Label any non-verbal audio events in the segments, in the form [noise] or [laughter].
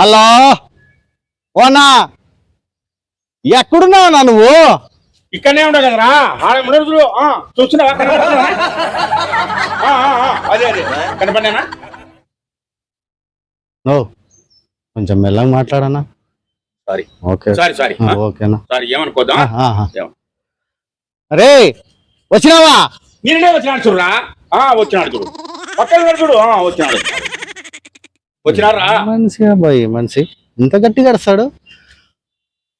Hello? ఓనా? ఎక్కడున్నావునా నువ్వు? ఇక్కడనే ఉండవు కదరా? ఆడ చూస్తున్నావా? అదే అదే. కనపడినా నో. కొంచెం మెల్లగా మాట్లాడనా? సారీ. ఓకే. సారీ ఓకేనా? ఏమనుకోదా అరే వచ్చినావా? నిన్ననే వచ్చినాడు చూడరా. వచ్చినాడు చూడు. పక్కన చూడు. వచ్చినాడు. వచ్చినారా? మనిషి అబ్బాయి మనిషి? ఇంత గట్టిగా అరుస్తాడు?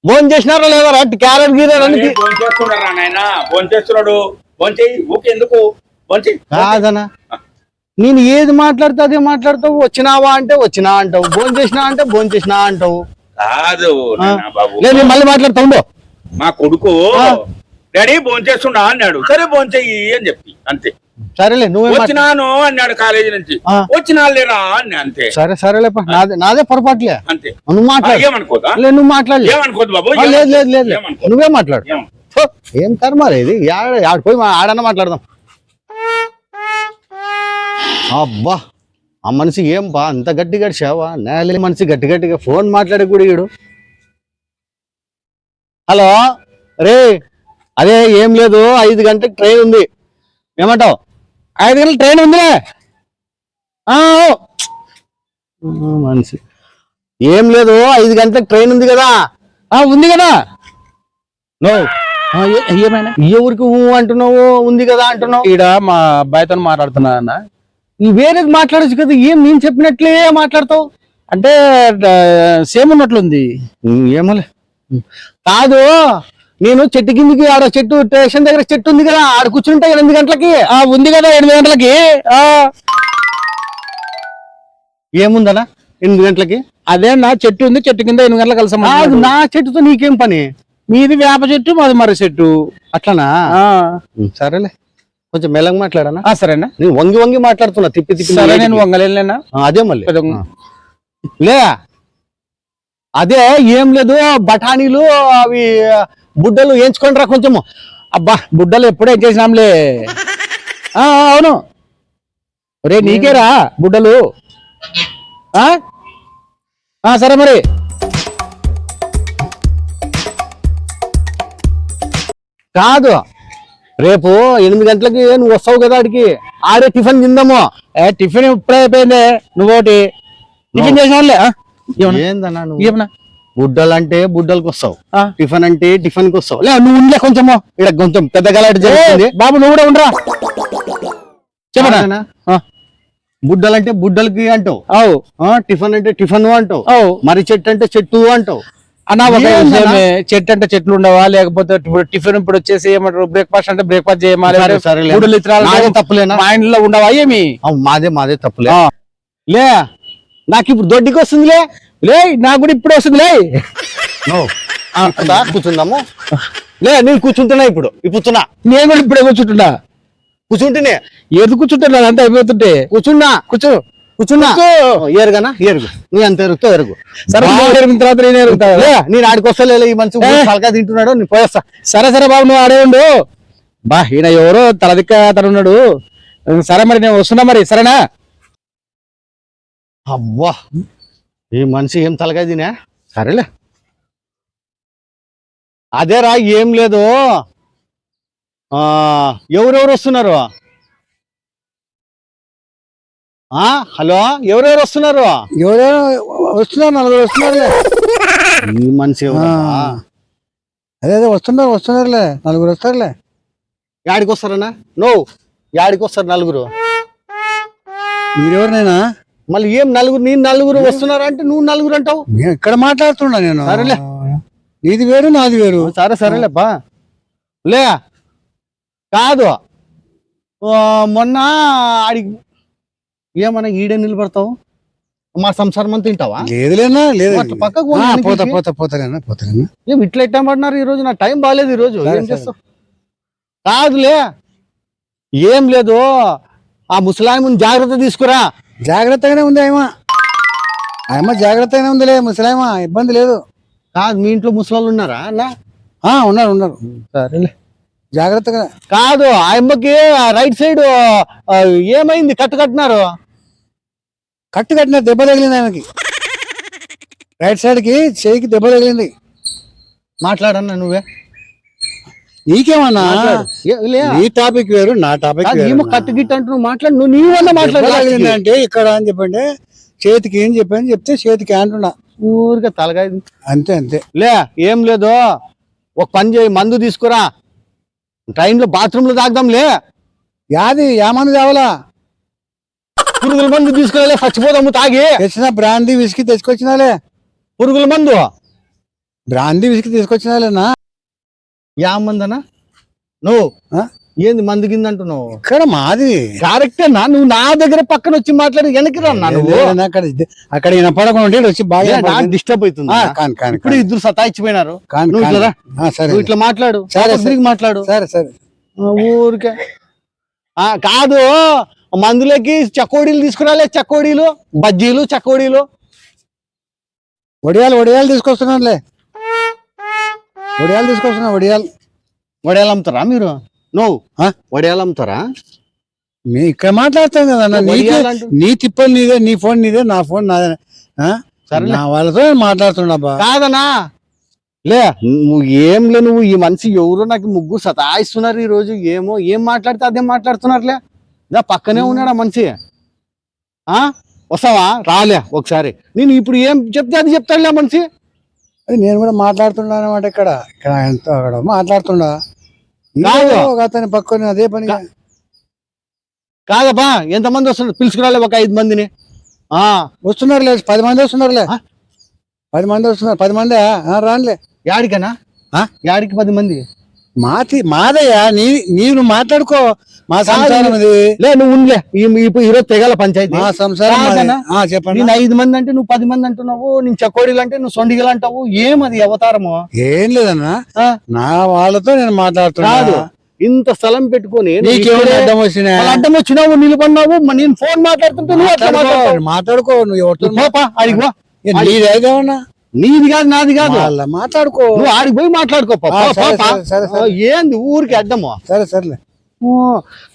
ఫోన్ చేసినారా లేదా రా? క్యారెట్ గీరెట్ అన్ని తీ- ఫోన్ చేస్తున్నారా నాయన? ఫోన్ చేస్తున్నాడు. ఫోన్ చెయ్యి ఊకే ఎందుకు? ఫోన్ కాదనా నేను ఏది మాట్లాడితే అదే మాట్లాడతావు. వచ్చినావా అంటే వచ్చినా అంటావు. ఫోన్ చేసినా అంటే ఫోన్ చేసినా అంటావు. కాదు నాయనా బాబు. లేదు నేను మళ్ళీ మాట్లాడుతా ఉండు. మా కొడుకు. డాడీ ఫోన్ చేస్తుండా అన్నాడు. సరే ఫోన్ చెయ్యి అని చెప్పి. అంతే. సరేలే నువ్వే వచ్చినాను అన్నాడు కాలేజీ నుంచి. వచ్చినా లేరా అని అంతే. సరే సరేలేపా నాదే నాదే పొరపాట్లే. అంతే. నువ్వు మాట్లాడు. నువ్వు మాట్లాడలే ఏమనుకోదు బాబు లేదు లేదు లేదు. నువ్వే మాట్లాడు. ఏం కర్మ ఇది? పోయి ఆడన్నా మాట్లాడదాం. అబ్బా ఆ మనిషి ఏం బా అంత గట్టి గడిచావా నేల మనిషి గట్టి గట్టిగా ఫోన్ మాట్లాడే కూడా ఈడు. హలో రే అదే ఏం లేదు ఐదు గంటలకు ట్రైన్ ఉంది. ఏమంటావు? ఐదు గంటల ట్రైన్ ఉందిలే. మనిషి. ఏం లేదు ఐదు గంటలకు ట్రైన్ ఉంది కదా. ఆ ఉంది కదా. నో. ఏమైనా? ఈ ఊరికి అంటున్నావు ఉంది కదా అంటున్నావు. ఈడ మా అబ్బాయితో మాట్లాడుతున్నా అన్న. వేరేది మాట్లాడచ్చు కదా ఏం నేను చెప్పినట్లే మాట్లాడతావు? అంటే సేమ్ ఉన్నట్లుంది. ఏమోలే. కాదు నేను చెట్టు కిందికి ఆడ చెట్టు స్టేషన్ దగ్గర చెట్టు ఉంది కదా ఆడ కూర్చుంటా ఎనిమిది గంటలకి? ఆ ఉంది కదా ఎనిమిది గంటలకి? ఆ. ఏముందనా ఎనిమిది గంటలకి? అదే నా చెట్టు ఉంది చెట్టు కింద ఎనిమిది గంటలకు కలిసి నా చెట్టుతో నీకేం పని? మీది వేప చెట్టు మాది మర్రి చెట్టు. అట్లనా? సరేలే. కొంచెం మెల్లగా మాట్లాడనా? సరేనా. నేను వంగి వంగి మాట్లాడుతున్నా తిప్పి తిప్పి సరే. నేను వంగలేనా అదే మళ్ళీ. లే అదే ఏం లేదు బఠానీలు అవి బుడ్డలు వేయించుకొని రా కొంచెము. అబ్బా బుడ్డలు ఎప్పుడే చేసినాంలే అవును. రే నీకేరా బుడ్డలు? సరే మరి. కాదు రేపు ఎనిమిది గంటలకి నువ్వు వస్తావు కదా ఆడికి. ఆడే టిఫిన్ తిందాము. ఏ టిఫిన్ ఇప్పుడే అయిపోయింది నువ్వోటి. టిఫిన్ చేసినావులే ఆ? ఏమన్నా? ఏందన్నా నువ్వు? ఏమన్నా? బుడ్డలు అంటే బుడ్డలకు వస్తావు. టిఫిన్ అంటే టిఫిన్కి వస్తావు లే నువ్వు ఉండలే కొంచెము ఇక్కడ కొంచెం పెద్ద గలాట జరుగుతుంది. బాబు నువ్వు కూడా ఉండరా? చెప్పనా? బుడ్డలు అంటే బుడ్డలకి అంటావు. అవు. ఆ, టిఫిన్ అంటే టిఫిన్ అంటావు. అవు. మరి చెట్టు అంటే చెట్టు అంటావు. అన్నా ఒక చెట్టు అంటే చెట్లు ఉండవా? లేకపోతే ఇప్పుడు టిఫిన్ ఇప్పుడు వచ్చేసి ఏమంటారు? బ్రేక్ఫాస్ట్ అంటే బ్రేక్ఫాస్ట్ చేయమా? తప్పులేనా? మా ఇంట్లో ఉండవా? ఏమి? మాదే మాదే తప్పులే. లే. నాకు ఇప్పుడు దొడ్డికి వస్తుందిలే. లే నాకు కూడా ఇప్పుడు వస్తుంది లే నో దా, కూర్చుందాము. లే నేను కూర్చుంటున్నా ఇప్పుడు. ఇప్పుతున్నా నేను కూడా ఇప్పుడే కూర్చుంటున్నా. కూర్చుంటేనే? ఏది కూర్చుంటున్నా? అంతా అయిపోతుంటే. కూర్చున్నా. కూర్చో. కూర్చున్నా. కూర్చో. ఎరుగనా ఎరుగు నువ్వు ఎంత ఎరుగుతావు ఎరుగు సరే ఎరిగిన తర్వాత నేను ఎరుగుతా నేను ఈ మంచి ఏ. తలకా తింటున్నాడు నేను పోయేస్తా సరే సరే బాబు నువ్వు ఆడే ఉండు. బా ఈయన ఎవరో తలదిక్క అతను ఉన్నాడు సరే మరి నేను వస్తున్నా మరి సరేనా? అబ్బా! ఈ మనిషి ఏం తలకాయ తినే? సరేలే. అదేరా ఏం లేదు. ఆ ఎవరెవరు వస్తున్నారు? ఆ హలో ఎవరెవరు వస్తున్నారు? ఎవరైనా వస్తున్నారు నలుగురు వస్తున్నారులే. ఈ మనిషి అదే వస్తున్నారు వస్తున్నారులే. నలుగురు వస్తారులే. యాడికి వస్తారన్నా? నో యాడికి వస్తారు నలుగురు. మీరెవరినైనా? మళ్ళీ ఏం నలుగురు నేను నలుగురు వస్తున్నారా అంటే నువ్వు నలుగురు అంటావు? నేను ఇక్కడ మాట్లాడుతున్నా నేను? సరేలే. నీది వేరు నాది వేరు. సరే సరేలేపా లే కాదు. మొన్న ఆడికి ఏమన్నా ఈడే నిలబడతావు? మా సంసారం అంతా తింటావా? లేదులేనా లేదు. పక్కకు పోతా. పోతా పోతాలేనా పోతాలేనా ఏం ఇట్లా ఎట్టా పడినారు ఈ రోజు నా టైం బాగాలేదు ఈ రోజు ఏం. చేస్తావు? కాదులే. ఏం లేదు. ఆ ముసలాయముని జాగ్రత్త తీసుకురా. జాగ్రత్తగానే ఉంది ఆయమ ఆయమ జాగ్రత్తగానే ఉందిలే ముసలాయమ ఇబ్బంది లేదు. కాదు మీ ఇంట్లో ముసలాళ్ళు ఉన్నారా అన్న? ఆ ఉన్నారు ఉన్నారు. సరేలే. జాగ్రత్తగా. కాదు ఆ అమ్మకి ఆ రైట్ సైడ్ ఆ, ఏమైంది? కట్టు కట్టినారు? కట్టు కట్టిన దెబ్బ తగిలింది ఆయనకి. రైట్ సైడ్కి చేయికి దెబ్బ తగిలింది. మాట్లాడన్నా నువ్వే. నీకేమన్నా. నీ టాపిక్ వేరు నా టాపిక్ ఏమో కట్టు అంటూ నువ్వు మాట్లాడు. నువ్వు నీవన్నా మాట్లాడు తగిలింది అంటే ఇక్కడ అని చెప్పండి. చేతికి ఏం చెప్పాను చెప్తే చేతికి అంటున్నా. ఊరికే తలకాయ అంతే అంతే. లే ఏం లేదు. ఒక పని చేయి మందు తీసుకురా. ట్రైన్లో బాత్రూమ్లో. యాది యామని తేవలా పురుగుల మందు తీసుకురా చచ్చిపోదాము తాగి. తెచ్చిన బ్రాందీ విసికి తెచ్చుకొచ్చినాలే పురుగుల మందు. బ్రాందీ విసికి తీసుకొచ్చినాలేనా యా మందనా నువ్వు? ఏంది మందు కింద అంటున్నావు? ఇక్కడ మాది. కరెక్టేనా నువ్వు నా దగ్గర పక్కన వచ్చి మాట్లాడి వెనక్కి రా నువ్వు. అక్కడ అక్కడ వినపడకుండా వచ్చి బాగా. డిస్టర్బ్ అవుతుంది కాని కాని ఇప్పుడు ఇద్దరు సతాయిచ్చిపోయినారు నువ్వు. ఇట్లా సరే. ఇట్లా మాట్లాడు. సరే, తిరిగి మాట్లాడు. సరే సరే. ఊరికే. ఆ, కాదు మందులకి చకోడీలు తీసుకురాలే చకోడీలు బజ్జీలు చకోడీలు. వడియాలు వడియాలు తీసుకొస్తున్నానులే. వడియాలు తీసుకొస్తున్నా వడియాలు. వడియాలు అమ్ముతారా మీరు? నువ్వు? వడియాలు అమ్ముతారా? మీ ఇక్కడ మాట్లాడతాం కదా నీకే నీ తిప్పలు నీదే నీ ఫోన్ నీదే నా ఫోన్ నాదే. ఆ? సరేలే. నా వాళ్ళతో మాట్లాడుతున్నా కాదనా లే. నువ్వు ఏం లే నువ్వు ఈ మనిషి ఎవరో నాకు ముగ్గురు సతాయిస్తున్నారు ఈ రోజు ఏమో ఏం మాట్లాడితే అదే మాట్లాడుతున్నారులే. దా పక్కనే ఉన్నాడు ఆ మనిషి? ఆ? వస్తావా? రాలే ఒకసారి. నేను ఇప్పుడు ఏం చెప్తే అది చెప్తాడులే ఆ మనిషి? అది నేను కూడా మాట్లాడుతున్నా అనమాట ఇక్కడ. ఇక్కడ ఎంత అక్కడ మాట్లాడుతున్నా ఒక అతని పక్కన అదే పని. కాదబ్బా ఎంతమంది వస్తున్నారు? పిలుచుకురాలే ఒక ఐదు మందిని. ఆ. వస్తున్నారులే పది మంది వస్తున్నారులే? పది మంది వస్తున్నారు. పది మంది రానులే. యాడికనా? ఆ? యాడికి పది మంది? మాతి మాదయ్యా నీ నీవు మాట్లాడుకో. మా సంసారం ఇది లే నువ్వు ఉండలే. ఈరోజు తెగల పంచాయతీ. మా సంసారం చెప్పండి. నేను ఐదు మంది అంటే నువ్వు పది మంది అంటున్నావు నేను చకోడీలు అంటే నువ్వు సొండిగలు అంటావు ఏమది అవతారము? ఏం లేదన్నా? నా వాళ్ళతో నేను మాట్లాడుతున్నా. కాదు. ఇంత స్థలం పెట్టుకొని అడ్డం వచ్చినా? అడ్డం వచ్చినావు నిలబడినావు నేను ఫోన్ మాట్లాడుతుంటే నువ్వు మాట్లాడుకో నువ్వు ఎవరితో నీది కాదు నాది కాదు. మాట్లాడుకో. నువ్వు ఆడికి పోయి మాట్లాడుకో పోపా. ఏంది ఊరికి అడ్డము? సరే సరేలే.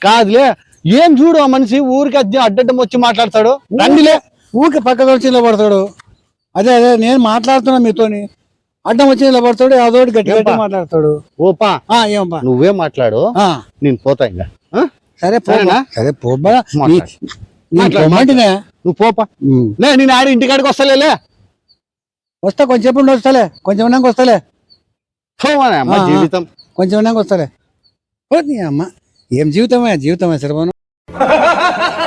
కాదులే. ఏం చూడు ఆ మనిషి? ఊరికి అద్దె అడ్డడ్డం వచ్చి మాట్లాడతాడు. రండిలే. ఊకే పక్కకు వచ్చి నిలబడతాడు. అదే అదే నేను మాట్లాడుతున్నా మీతోని. అడ్డం వచ్చి నిలబడతాడు అదోటి గట్టి గట్టి? మాట్లాడతాడు. ఓపా. ఆ ఏంపా నువ్వే మాట్లాడు. ఆ, నేను పోతా ఇంకా? సరే పో సరేనా? సరే పొమ్మంటినే. నువ్వు పోపా. నేను ఆడి ఇంటికాడికి వస్తలేలే. వస్తా కొంచెం ఉండి వస్తాలే. కొంచెం ఉన్నాక వస్తాలే. అమ్మ. జీవితం? కొంచెం ఉన్నాక వస్తాలే. నీ అమ్మ ఏం జీవితమే జీవితమే సరిపోను. [laughs]